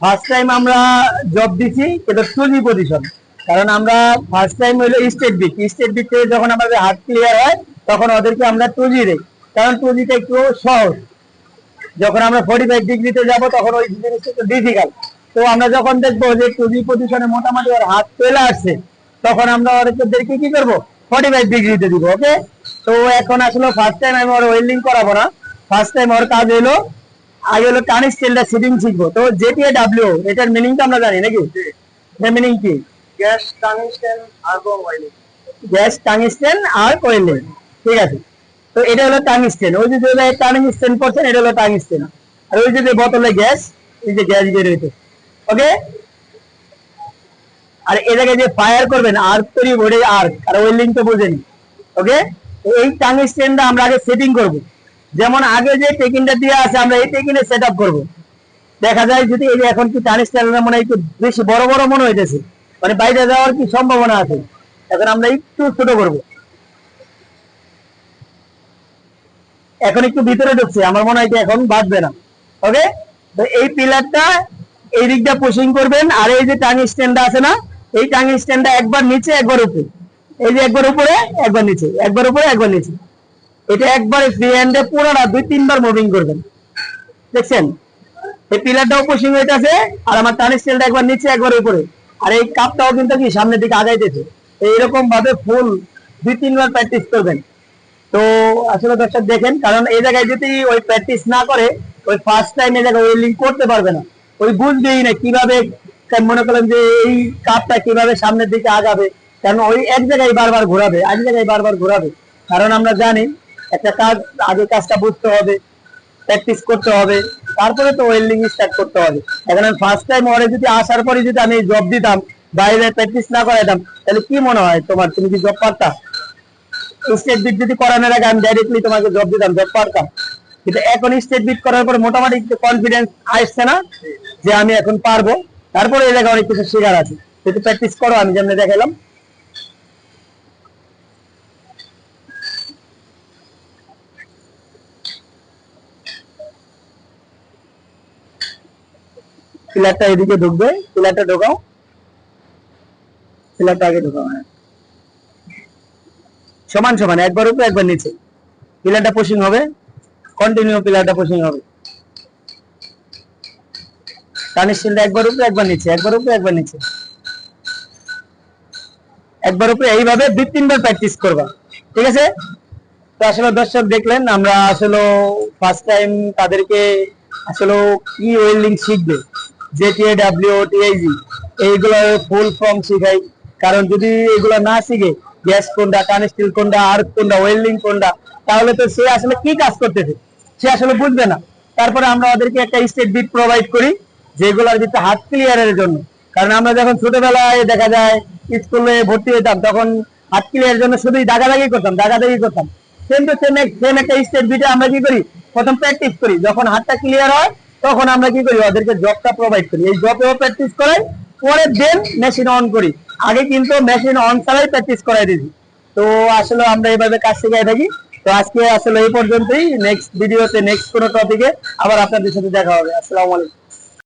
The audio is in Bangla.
ফার্স্ট টাইম আমরা জব দিছি এটা টুজি পজিশন কারণ আমরা ফার্স্ট টাইম হলো স্টেট বিট স্টেট বিট থেকে যখন আমাদের হার্ট ক্লিয়ার হয়, তখন ওদেরকে আমরা টুজি দেই। কারণ টুজিটা একটু সহজ। যখন আমরা ফোর্টি ফাইভ ডিগ্রিতে যাব, তখন ওই জিনিসটা একটু ডিফিকাল্ট তো আমরা যখন দেখব যে টুজি পজিশনে মোটামুটি ওর হাত চলে আসছে, তখন আমরা ওদেরকে কি করব? ফোর্টি ফাইভ ডিগ্রিতে দিব ওকে তো এখন আসলে ফার্স্ট টাইম আমি ওর ওয়েল্ডিং করাবো না। ফার্স্ট টাইম ওর কাজ হলো আগে হলো টানিস স্টেলটা সিটিং শিখব। তো জেটিএ ডাব্লিউ এটার মিনিংটা আমরা জানি নাকি? এটার মিনিং কি? Gas tungsten argon welding gas tungsten আর কোয়েলিং ঠিক আছে? তো এটা হলো টাংস্টেন ওই যে টাংস্টেন করছেন এটা হলো টাংস্টেন আর ওই যে যে বোতলে গ্যাস এই যে গ্যাস বের হইতে ওকে আর এ জায়গায় যে ফায়ার করবেন আর্ক তৈরি ভরে আর্ক আর ওয়েল্ডিং তো বোঝেনি। ওকে এই টাংস্টেনটা আমরা আগে সেটিং করব। যেমন আগে যে টেকিংটা দিয়ে আছে, আমরা এই টেকিনে সেট আপ করব। দেখা যায় যদি এই যে এখন কি টানিস্টাইলটা মনে হয় একটু বেশি বড় বড় মনে হইতেছে মানে বাইরে যাওয়ার কি সম্ভাবনা আছে? এখন আমরা একটু ছোট করব। এখন একটু ভিতরে ঢুকছে, আমার মনে হয় এখন বাঁধবে না। ওকে তো এই পিলারটা এই দিকটা পুশিং করবেন, আর এই যে টাঙ্গি স্ট্যান্ডটা আছে না, এই টাঙ্গি স্ট্যান্ডটা একবার নিচে, একবার উপরে। এই যে একবার উপরে, একবার নিচে, একবার উপরে, একবার নিচে। এটা একবার ফ্রি হ্যান্ডে পুরোটা দুই, তিনবার মুভিং করবেন। দেখছেন? এই পিলারটাও পুশিং হইতেছে, আর আমার টানের স্টেলটা একবার নিচে, একবার উপরে। আর এই কাপটাও কিন্তু কি, সামনের দিকে আগাইতেছে। এইরকম ভাবে ফুল দুই, তিনবার প্র্যাকটিস করবেন। তো আসলে দর্শক দেখেন, কারণ এই জায়গায় যদি ওই প্র্যাকটিস না করে, ওই ফার্স্ট টাইম এই জায়গায় ওয়েল্ডিং করতে পারবে না। ওই বুঝবেই না, কীভাবে মনে করেন যে এই কাপটা কীভাবে সামনের দিকে আগাবে। কারণ ওই এক জায়গায় বারবার ঘোরাবে, এক জায়গায় বারবার ঘোরাবে। কারণ আমরা জানি একটা কাজ, আগে কাজটা বুঝতে হবে প্র্যাকটিস করতে হবে, তারপরে তো ওয়েল্ডিং স্টার্ট করতে হবে। এখন আমি ফার্স্ট টাইম ওরে যদি আসার পরে যদি আমি জব দিতাম, বাইরে প্র্যাকটিস না করাইতাম, তাহলে কি মনে হয় তোমার, তুমি কি জব পারতা? স্টেট বিট যদি করানোর আগে আমি ডাইরেক্টলি তোমাকে জব দিতাম জব পারতাম। কিন্তু এখন স্টেট বিট করার পরে মোটামুটি একটু কনফিডেন্স আসছে না যে আমি এখন পারব। তারপরে এই জায়গায় অনেক কিছু শেখার আছে। যদি প্র্যাকটিস করো, আমি যেমন দেখালাম। পিলারটা এদিকে ঢুকবে, পিলারটা ঢোকাও। পিলারটা আগে ঢোকাও হ্যাঁ। সমান সমান, একবার উপরে, একবার নিচে। পিলারটা পুশিং হবে কন্টিনিউ পিলারটা পুশিং হবে। কানের একবার উপরে, একবার নিচে, একবার উপরে, একবার নিচে। একবার উপরে, এইভাবে দুই, তিনবার প্র্যাকটিস করবা। ঠিক আছে? তো আসলে দর্শক দেখলেন, আমরা আসলে ফার্স্ট টাইম তাদেরকে আসলে কি ওয়েল্ডিং শিখবে। জেটিএ ডাব্লিউ টিআইজি এইগুলো ফুল ফর্ম শিখাই। কারণ যদি এগুলো না শিখে গ্যাস কোনটা কোনটা কোনটা ওয়েল্ডিং কোনটা, তাহলে তো সে আসলে কি কাজ করতেছে? সে আসলে বুঝবে না। তারপরে আমরা ওদেরকে একটা স্টেট বিট প্রোভাইড করি, যেগুলোর ভিতরে হাত ক্লিয়ারের জন্য। কারণ আমরা যখন ছোটবেলায় দেখা যায়, স্কুলে ভর্তি হতাম তখন হাত ক্লিয়ারের জন্য শুধুই দাগাদাগি করতাম দাগাদাগি করতাম। সেম সেম একটা স্টেট বিটে আমরা কি করি? প্রথম প্র্যাকটিস করি, যখন হাতটা ক্লিয়ার হয় তখন আমরা কি করি? ওদেরকে জবটা প্রোভাইড করি। এই জবেও প্র্যাকটিস করাই, পরে দেন মেশিন অন করি। আগে কিন্তু মেশিন অন ছাড়াই প্র্যাকটিস করাই দিয়েছি তো আসলে আমরা এইভাবে কাজ শিখাই থাকি। তো আজকে আসলে এই পর্যন্তই। নেক্সট ভিডিওতে নেক্সট কোনো টপিকে আবার আপনাদের সাথে দেখা হবে। আসসালামু আলাইকুম।